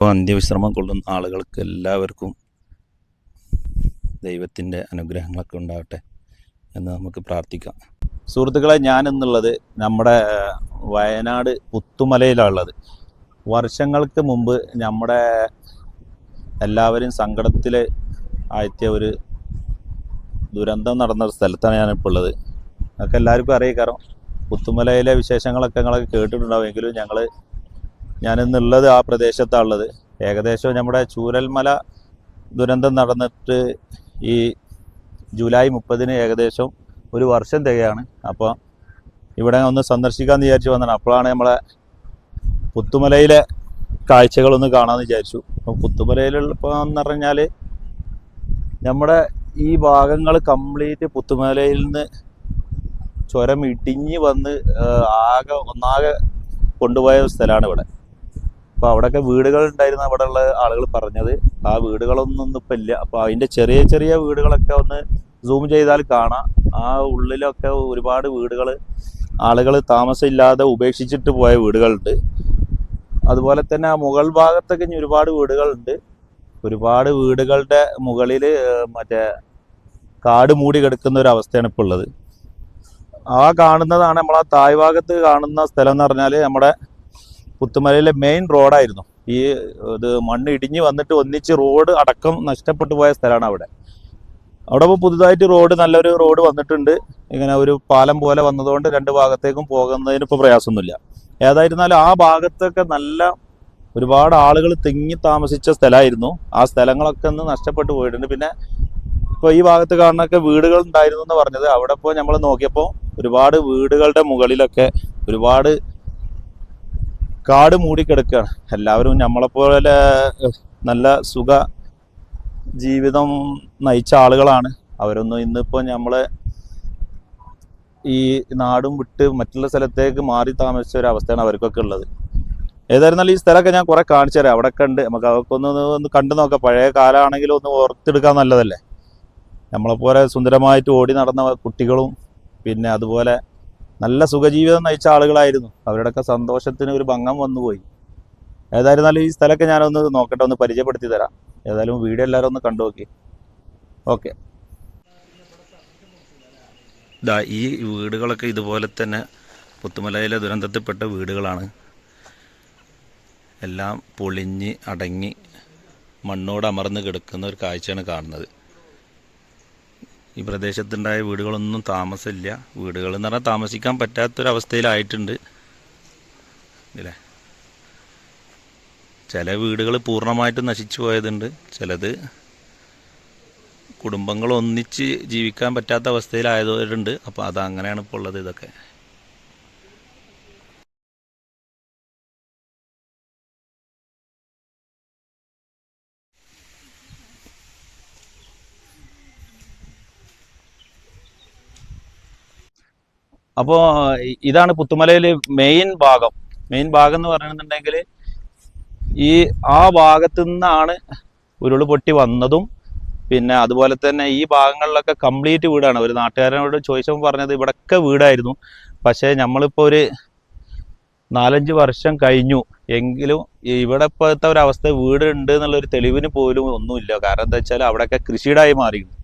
ഇപ്പോൾ അന്ത്യവിശ്രമം കൊള്ളുന്ന ആളുകൾക്ക് എല്ലാവർക്കും ദൈവത്തിന്റെ അനുഗ്രഹങ്ങളൊക്കെ ഉണ്ടാവട്ടെ എന്ന് നമുക്ക് പ്രാർത്ഥിക്കാം. സുഹൃത്തുക്കളെ ഞാനെന്നുള്ളത് നമ്മുടെ വയനാട് പുത്തുമലയിലാണുള്ളത്. വർഷങ്ങൾക്ക് മുമ്പ് നമ്മുടെ എല്ലാവരും സങ്കടത്തിൽ ആഴ്ത്തിയ ഒരു ദുരന്തം നടന്ന ഒരു സ്ഥലത്താണ് ഞാനിപ്പോൾ ഉള്ളത്. അതൊക്കെ എല്ലാവർക്കും അറിയിക്കാറോ പുത്തുമലയിലെ വിശേഷങ്ങളൊക്കെ നിങ്ങളൊക്കെ കേട്ടിട്ടുണ്ടാവുമെങ്കിലും ഞങ്ങൾ ഞാനിന്നുള്ളത് ആ പ്രദേശത്താണ് ഉള്ളത് ഏകദേശം നമ്മുടെ ചൂരൽമല ദുരന്തം നടന്നിട്ട് ഈ ജൂലൈ മുപ്പതിന് ഏകദേശം ഒരു വർഷം തികയാണ്. അപ്പോൾ ഇവിടെ ഒന്ന് സന്ദർശിക്കാമെന്ന് വിചാരിച്ചു വന്നാണ് അപ്പോഴാണ് നമ്മളെ പുത്തുമലയിലെ കാഴ്ചകളൊന്ന് കാണാമെന്ന് വിചാരിച്ചു. അപ്പോൾ പുത്തുമലയിലുള്ള ഇപ്പോൾ എന്ന് പറഞ്ഞാൽ നമ്മുടെ ഈ ഭാഗങ്ങൾ കംപ്ലീറ്റ് പുത്തുമലയിൽ നിന്ന് ചുരം ഇടിഞ്ഞ് വന്ന് ആകെ ഒന്നാകെ കൊണ്ടുപോയ സ്ഥലമാണ് ഇവിടെ. അപ്പോൾ അവിടെയൊക്കെ വീടുകൾ ഉണ്ടായിരുന്ന അവിടെ ഉള്ള ആളുകൾ പറഞ്ഞത്. ആ വീടുകളൊന്നും ഇപ്പം ഇല്ല. അപ്പോൾ അതിന്റെ ചെറിയ ചെറിയ വീടുകളൊക്കെ ഒന്ന് സൂം ചെയ്താൽ കാണാം. ആ ഉള്ളിലൊക്കെ ഒരുപാട് വീടുകൾ ആളുകൾ താമസമില്ലാതെ ഉപേക്ഷിച്ചിട്ട് പോയ വീടുകളുണ്ട്. അതുപോലെ തന്നെ ആ മുകൾ ഭാഗത്തൊക്കെ ഇനി ഒരുപാട് വീടുകളുണ്ട്. ഒരുപാട് വീടുകളുടെ മുകളിൽ മറ്റേ കാട് മൂടി കിടക്കുന്ന ഒരു അവസ്ഥയാണ് ഇപ്പോൾ ഉള്ളത്. ആ കാണുന്നതാണ് നമ്മൾ ആ താഴ്ഭാഗത്ത് കാണുന്ന സ്ഥലം എന്ന് പറഞ്ഞാൽ നമ്മുടെ പുത്തുമലയിലെ മെയിൻ റോഡായിരുന്നു ഈ ഇത് മണ്ണ് ഇടിഞ്ഞ് വന്നിട്ട് ഒന്നിച്ച് റോഡ് അടക്കം നഷ്ടപ്പെട്ടു പോയ സ്ഥലമാണ് അവിടെ. അവിടെ ഇപ്പോൾ പുതുതായിട്ട് റോഡ് നല്ലൊരു റോഡ് വന്നിട്ടുണ്ട്. ഇങ്ങനെ ഒരു പാലം പോലെ വന്നതുകൊണ്ട് രണ്ട് ഭാഗത്തേക്കും പോകുന്നതിന് ഇപ്പോൾ പ്രയാസമൊന്നുമില്ല. ഏതായിരുന്നാലും ആ ഭാഗത്തൊക്കെ നല്ല ഒരുപാട് ആളുകൾ തിങ്ങി താമസിച്ച സ്ഥലമായിരുന്നു. ആ സ്ഥലങ്ങളൊക്കെ ഒന്ന് നഷ്ടപ്പെട്ടു പോയിട്ടുണ്ട്. പിന്നെ ഇപ്പോൾ ഈ ഭാഗത്ത് കാണുന്നൊക്കെ വീടുകൾ ഉണ്ടായിരുന്നു എന്ന് പറഞ്ഞത്. അവിടെ ഇപ്പോൾ നമ്മൾ നോക്കിയപ്പോൾ ഒരുപാട് വീടുകളുടെ മുകളിലൊക്കെ ഒരുപാട് കാട് മൂടിക്കിടക്കുകയാണ് എല്ലാവരും നമ്മളെപ്പോലെ നല്ല സുഖ ജീവിതം നയിച്ച ആളുകളാണ്. അവരൊന്നും ഇന്നിപ്പോൾ നമ്മളെ ഈ നാടും വിട്ട് മറ്റുള്ള സ്ഥലത്തേക്ക് മാറി താമസിച്ച ഒരു അവസ്ഥയാണ് അവർക്കൊക്കെ ഉള്ളത്. ഏതായിരുന്നാലും ഈ സ്ഥലമൊക്കെ ഞാൻ കുറേ കാണിച്ചു തരാം. അവിടെ കണ്ട് നമുക്ക് അതൊക്കെ ഒന്ന് ഒന്ന് കണ്ടു നോക്കാം. പഴയ കാലമാണെങ്കിലും ഒന്ന് ഓർത്തെടുക്കാൻ നല്ലതല്ലേ? നമ്മളെപ്പോലെ സുന്ദരമായിട്ട് ഓടി നടന്ന കുട്ടികളും പിന്നെ അതുപോലെ നല്ല സുഖജീവിതം നയിച്ച ആളുകളായിരുന്നു. അവരുടെയൊക്കെ സന്തോഷത്തിന് ഒരു ഭംഗം വന്നുപോയി. ഏതായിരുന്നാലും ഈ സ്ഥലമൊക്കെ ഞാനൊന്ന് നോക്കട്ടെ ഒന്ന് പരിചയപ്പെടുത്തി തരാം. ഏതായാലും വീഡിയോ എല്ലാവരും ഒന്ന് കണ്ടു നോക്കി. ഓക്കെ. ദാ ഈ വീടുകളൊക്കെ ഇതുപോലെ തന്നെ പുത്തുമലയിലെ ദുരന്തത്തിൽപ്പെട്ട വീടുകളാണ്. എല്ലാം പൊളിഞ്ഞ് അടങ്ങി മണ്ണോട് അമർന്ന് കിടക്കുന്ന ഒരു കാഴ്ചയാണ് കാണുന്നത്. ഈ പ്രദേശത്തുണ്ടായ വീടുകളൊന്നും താമസമില്ല. വീടുകൾ എന്ന് പറഞ്ഞാൽ താമസിക്കാൻ പറ്റാത്തൊരവസ്ഥയിലായിട്ടുണ്ട്. ഇല്ലേ? ചില വീടുകൾ പൂർണമായിട്ടും നശിച്ചു പോയതുണ്ട്. ചിലത് കുടുംബങ്ങൾ ഒന്നിച്ച് ജീവിക്കാൻ പറ്റാത്ത അവസ്ഥയിലായവരുണ്ട് അപ്പോൾ അത് അങ്ങനെയാണ് ഇപ്പോൾ ഉള്ളത് ഇതൊക്കെ. അപ്പോൾ ഇതാണ് പുത്തുമലയിൽ മെയിൻ ഭാഗം. മെയിൻ ഭാഗം എന്ന് പറയുന്നുണ്ടെങ്കിൽ ഈ ആ ഭാഗത്തു നിന്നാണ് ഉരുൾ പൊട്ടി വന്നതും പിന്നെ അതുപോലെ തന്നെ ഈ ഭാഗങ്ങളിലൊക്കെ കംപ്ലീറ്റ് വീടാണ്. ഒരു നാട്ടുകാരനോട് ചോദിച്ചപ്പോൾ പറഞ്ഞത് ഇവിടൊക്കെ വീടായിരുന്നു. പക്ഷേ നമ്മളിപ്പോൾ ഒരു നാലഞ്ച് വർഷം കഴിഞ്ഞു. എങ്കിലും ഇവിടെ ഇപ്പോഴത്തെ ഒരു അവസ്ഥ വീട് ഉണ്ട് എന്നുള്ളൊരു തെളിവിന് പോലും ഒന്നുമില്ല. കാരണം എന്താ വെച്ചാൽ അവിടെയൊക്കെ കൃഷിയിടായി മാറിയിരുന്നു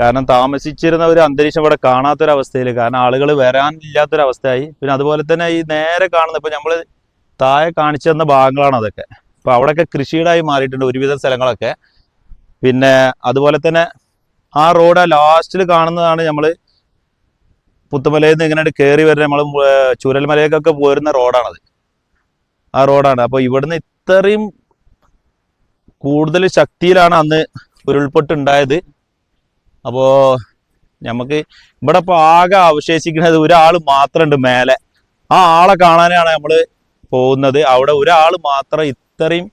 കാരണം താമസിച്ചിരുന്ന ഒരു അന്തരീക്ഷം ഇവിടെ കാണാത്തൊരവസ്ഥയിൽ. കാരണം ആളുകൾ വരാനില്ലാത്തൊരവസ്ഥയായി. പിന്നെ അതുപോലെ തന്നെ ഈ നേരെ കാണുന്ന ഇപ്പം നമ്മൾ താഴെ കാണിച്ചു തന്ന ഭാഗങ്ങളാണ് അതൊക്കെ. അപ്പോൾ അവിടെയൊക്കെ കൃഷിയിടായി മാറിയിട്ടുണ്ട് ഒരുവിധ സ്ഥലങ്ങളൊക്കെ. പിന്നെ അതുപോലെ തന്നെ ആ റോഡ് ലാസ്റ്റിൽ കാണുന്നതാണ് നമ്മൾ പുത്തുമലയിൽ നിന്ന് ഇങ്ങനെ കയറി വരുന്ന നമ്മൾ ചുരൽമലയിലേക്കൊക്കെ പോരുന്ന റോഡാണത്. ആ റോഡാണ്. അപ്പോൾ ഇവിടുന്ന് ഇത്രയും കൂടുതൽ ശക്തിയിലാണ് അന്ന് ഉരുൾപൊട്ടുണ്ടായത്. അപ്പോൾ നമുക്ക് ഇവിടെ ഇപ്പോൾ ആകെ അവശേഷിക്കുന്നത് ഒരാൾ മാത്രമുണ്ട് മേലെ. ആ ആളെ കാണാനാണ് നമ്മൾ പോകുന്നത്. അവിടെ ഒരാൾ മാത്രം ഇത്രയും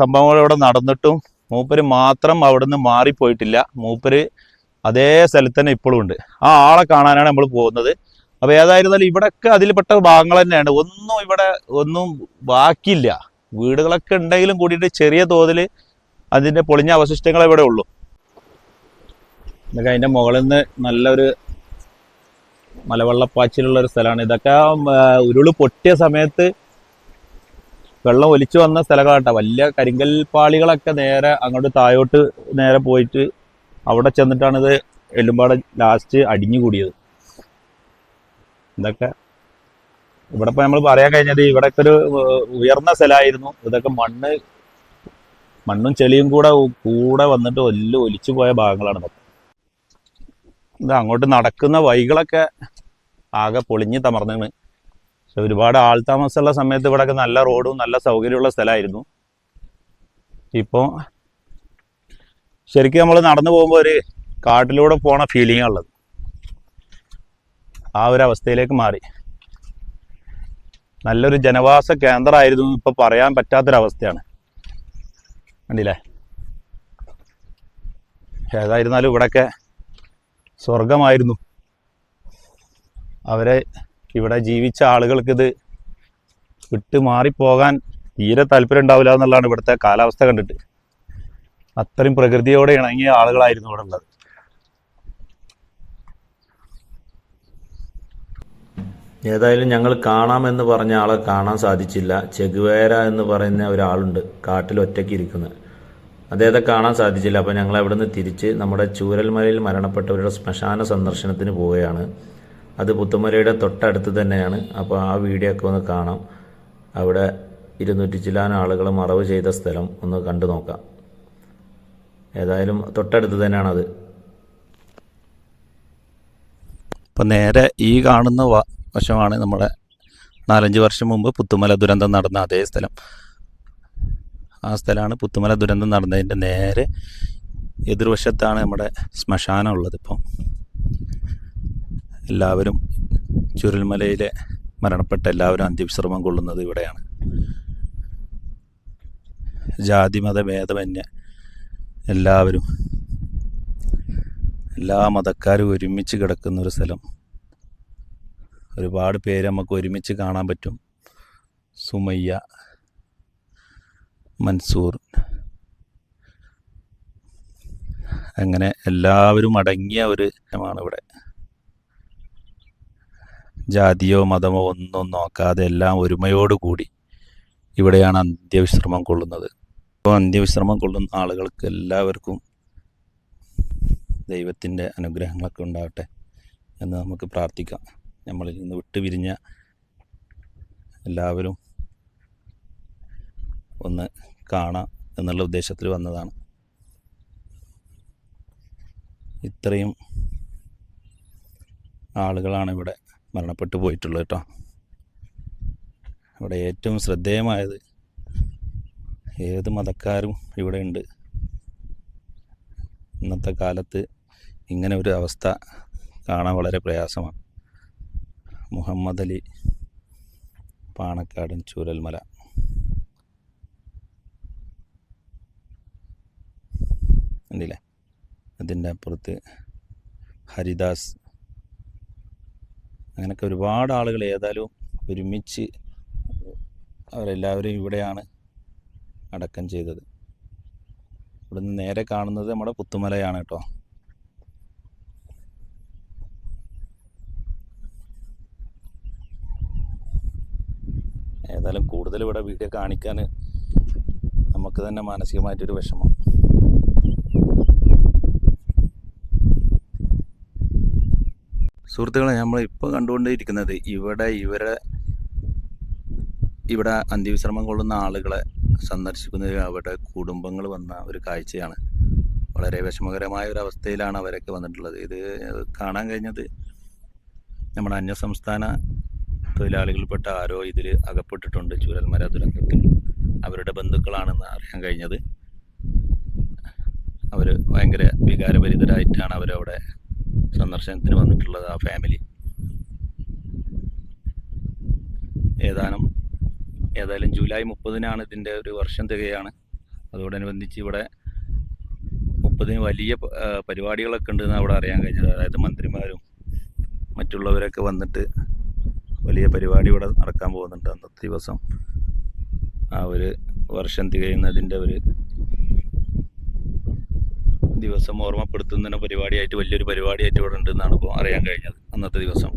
സംഭവങ്ങൾ ഇവിടെ നടന്നിട്ടും മൂപ്പര് മാത്രം അവിടെ അവിടുന്ന് മാറിപ്പോയിട്ടില്ല. മൂപ്പര് അതേ സ്ഥലത്ത് തന്നെ ഇപ്പോഴും ഉണ്ട്. ആ ആളെ കാണാനാണ് നമ്മൾ പോകുന്നത്. അപ്പോൾ ഏതായിരുന്നാലും ഇവിടെയൊക്കെ അതിൽപ്പെട്ട ഭാഗങ്ങൾ തന്നെയാണ്. ഒന്നും ഇവിടെ ഒന്നും ബാക്കിയില്ല. വീടുകളൊക്കെ ഉണ്ടെങ്കിലും കൂടിയിട്ട് ചെറിയ തോതിൽ അതിന്റെ പൊളിഞ്ഞ അവശിഷ്ടങ്ങൾ ഇവിടെ ഉള്ളൂ. ഇതൊക്കെ അതിന്റെ മുകളിൽ നിന്ന് നല്ലൊരു മലവെള്ളപ്പാച്ചിലുള്ള ഒരു സ്ഥലമാണ്. ഇതൊക്കെ ഉരുൾ പൊട്ടിയ സമയത്ത് വെള്ളം ഒലിച്ചു വന്ന സ്ഥലങ്ങളാട്ടോ. വലിയ കരിങ്കൽ പാളികളൊക്കെ നേരെ അങ്ങോട്ട് താഴോട്ട് നേരെ പോയിട്ട് അവിടെ ചെന്നിട്ടാണ് ഇത് എല്ലുംപാട് ലാസ്റ്റ് അടിഞ്ഞു കൂടിയത് ഇതൊക്കെ ഇവിടെ ഇപ്പോൾ നമ്മൾ പറയാൻ കഴിഞ്ഞത് ഇവിടെയൊക്കെ ഒരു ഉയർന്ന സ്ഥലമായിരുന്നു ഇതൊക്കെ മണ്ണ് മണ്ണും ചെളിയും കൂടെ കൂടെ വന്നിട്ട് വലിയ ഒലിച്ചു പോയ ഭാഗങ്ങളാണ് ഇതൊക്കെ. ഇത് അങ്ങോട്ട് നടക്കുന്ന വൈകളൊക്കെ ആകെ പൊളിഞ്ഞ് തമർന്നാണ്. പക്ഷെ ഒരുപാട് ആൾ താമസമുള്ള സമയത്ത് ഇവിടെയൊക്കെ നല്ല റോഡും നല്ല സൗകര്യമുള്ള സ്ഥലമായിരുന്നു. ഇപ്പോൾ ശരിക്കും നമ്മൾ നടന്നു പോകുമ്പോൾ ഒരു കാട്ടിലൂടെ പോണ ഫീലിംഗ് ഉള്ളത്. ആ ഒരു അവസ്ഥയിലേക്ക് മാറി. നല്ലൊരു ജനവാസ കേന്ദ്രമായിരുന്നു ഇപ്പൊ പറയാൻ പറ്റാത്തൊരവസ്ഥയാണ്. കണ്ടില്ലേ? ഏതായിരുന്നാലും ഇവിടെയൊക്കെ സ്വർഗമായിരുന്നു അവരെ ഇവിടെ ജീവിച്ച ആളുകൾക്കിത് വിട്ട് മാറിപ്പോകാൻ തീരെ താല്പര്യം ഉണ്ടാവില്ല എന്നുള്ളതാണ് ഇവിടുത്തെ കാലാവസ്ഥ കണ്ടിട്ട്. അത്രയും പ്രകൃതിയോടെ ഇണങ്ങിയ ആളുകളായിരുന്നു ഇവിടെ ഉള്ളത്. ഏതായാലും ഞങ്ങൾ കാണാമെന്ന് പറഞ്ഞ ആളെ കാണാൻ സാധിച്ചില്ല. ചെഗുവേര എന്ന് പറയുന്ന ഒരാളുണ്ട്. കാട്ടിൽ ഒറ്റയ്ക്ക് ഇരിക്കുന്നത്. അദ്ദേഹത്തെ കാണാൻ സാധിച്ചില്ല. അപ്പോൾ ഞങ്ങൾ അവിടെ നിന്ന് തിരിച്ച് നമ്മുടെ ചൂരൽമലയിൽ മരണപ്പെട്ടവരുടെ ശ്മശാന സന്ദർശനത്തിന് പോവുകയാണ്. അത് പുത്തുമലയുടെ തൊട്ടടുത്ത് തന്നെയാണ്. അപ്പോൾ ആ വീഡിയോ ഒക്കെ ഒന്ന് കാണാം. അവിടെ ഇരുന്നൂറ്റി ചിലാൻ ആളുകൾ മറവ് ചെയ്ത സ്ഥലം ഒന്ന് കണ്ടു നോക്കാം. ഏതായാലും തൊട്ടടുത്ത് തന്നെയാണത് ഇപ്പം നേരെ ഈ കാണുന്ന വശമാണ് നമ്മുടെ നാലഞ്ച് വർഷം മുമ്പ് പുത്തുമല ദുരന്തം നടന്ന അതേ സ്ഥലം. ആ സ്ഥലമാണ് പുത്തുമല ദുരന്തം നടന്നതിന്റെ നേരെ എതിർവശത്താണ് നമ്മുടെ ശ്മശാനം ഉള്ളത് ഇപ്പം. എല്ലാവരും ചുരുൾമലയിലെ മരണപ്പെട്ട എല്ലാവരും അന്ത്യവിശ്രമം കൊള്ളുന്നത് ഇവിടെയാണ്. ജാതിമത ഭേദമന്യ എല്ലാവരും എല്ലാ മതക്കാരും ഒരുമിച്ച് കിടക്കുന്ന ഒരു സ്ഥലം. ഒരുപാട് പേര് നമുക്ക് ഒരുമിച്ച് കാണാൻ പറ്റും. സുമയ്യ മൻസൂർ. അങ്ങനെ എല്ലാവരും അടങ്ങിയ ഒരു ഇനമാണ് ഇവിടെ. ജാതിയോ മതമോ ഒന്നും നോക്കാതെ എല്ലാം ഒരുമയോടുകൂടി ഇവിടെയാണ് അന്ത്യവിശ്രമം കൊള്ളുന്നത്. അപ്പോൾ അന്ത്യവിശ്രമം കൊള്ളുന്ന ആളുകൾക്ക് എല്ലാവർക്കും ദൈവത്തിന്റെ അനുഗ്രഹങ്ങളൊക്കെ ഉണ്ടാവട്ടെ എന്ന് നമുക്ക് പ്രാർത്ഥിക്കാം. നമ്മളിൽ നിന്ന് വിട്ടുപിരിഞ്ഞ എല്ലാവരും ഒന്ന് കാണാം എന്നുള്ള ഉദ്ദേശത്തിൽ വന്നതാണ്. ഇത്രയും ആളുകളാണ് ഇവിടെ മരണപ്പെട്ടു പോയിട്ടുള്ളത് കേട്ടോ. ഇവിടെ ഏറ്റവും ശ്രദ്ധേയമായത് ഏത് മതക്കാരും ഇവിടെ ഉണ്ട്. ഇന്നത്തെ കാലത്ത് ഇങ്ങനെ ഒരു അവസ്ഥ കാണാൻ വളരെ പ്രയാസമാണ്. മുഹമ്മദ് അലി പാണക്കാടൻ ചൂരൽമല. കണ്ടില്ലേ അതിന്റെ അപ്പുറത്ത് ഹരിദാസ്. അങ്ങനെയൊക്കെ ഒരുപാട് ആളുകൾ ഏതായാലും ഒരുമിച്ച് അവരെല്ലാവരും ഇവിടെയാണ് അടക്കം ചെയ്തത്. ഇവിടുന്ന് നേരെ കാണുന്നത് നമ്മുടെ പുത്തുമലയാണ് കേട്ടോ. ഏതായാലും കൂടുതൽ ഇവിടെ വീഡിയോ കാണിക്കാൻ നമുക്ക് തന്നെ മാനസികമായിട്ടൊരു വിഷമം. സുഹൃത്തുക്കളെ നമ്മൾ ഇപ്പോൾ കണ്ടുകൊണ്ടിരിക്കുന്നത് ഇവിടെ ഇവരെ ഇവിടെ അന്ത്യവിശ്രമം കൊള്ളുന്ന ആളുകളെ സന്ദർശിക്കുന്നത് അവരുടെ കുടുംബങ്ങൾ വന്ന ഒരു കാഴ്ചയാണ്. വളരെ വിഷമകരമായ ഒരു അവസ്ഥയിലാണ് അവരൊക്കെ വന്നിട്ടുള്ളത്. ഇത് കാണാൻ കഴിഞ്ഞത് നമ്മുടെ അന്യസംസ്ഥാന തൊഴിലാളികൾപ്പെട്ട ആരോ ഇതിൽ അകപ്പെട്ടിട്ടുണ്ട് ചൂരൽമര ദുരന്തത്തിൽ. അവരുടെ ബന്ധുക്കളാണെന്ന് അറിയാൻ കഴിഞ്ഞത്. അവർ ഭയങ്കര വികാരഭരിതരായിട്ടാണ് അവരവിടെ സന്ദർശനത്തിന് വന്നിട്ടുള്ളത് ആ ഫാമിലി ഏതാനും ഏതായാലും ജൂലൈ മുപ്പതിനാണ് ഇതിന്റെ ഒരു വർഷം തികയാണ്. അതോടനുബന്ധിച്ച് ഇവിടെ മുപ്പതിന് വലിയ പരിപാടികളൊക്കെ ഉണ്ടെന്ന് അവിടെ അറിയാൻ കഴിഞ്ഞത്. അതായത് മന്ത്രിമാരും മറ്റുള്ളവരൊക്കെ വന്നിട്ട് വലിയ പരിപാടി ഇവിടെ നടക്കാൻ പോകുന്നുണ്ട്. അന്നത്തെ ദിവസം ആ ഒരു വർഷം തികയുന്നതിന്റെ ഒരു ദിവസം ഓർമ്മപ്പെടുത്തുന്നതിന് പരിപാടിയായിട്ട് വലിയൊരു പരിപാടിയായിട്ട് ഇവിടെ ഉണ്ടെന്നാണ് ഇപ്പോൾ അറിയാൻ കഴിഞ്ഞത് അന്നത്തെ ദിവസം.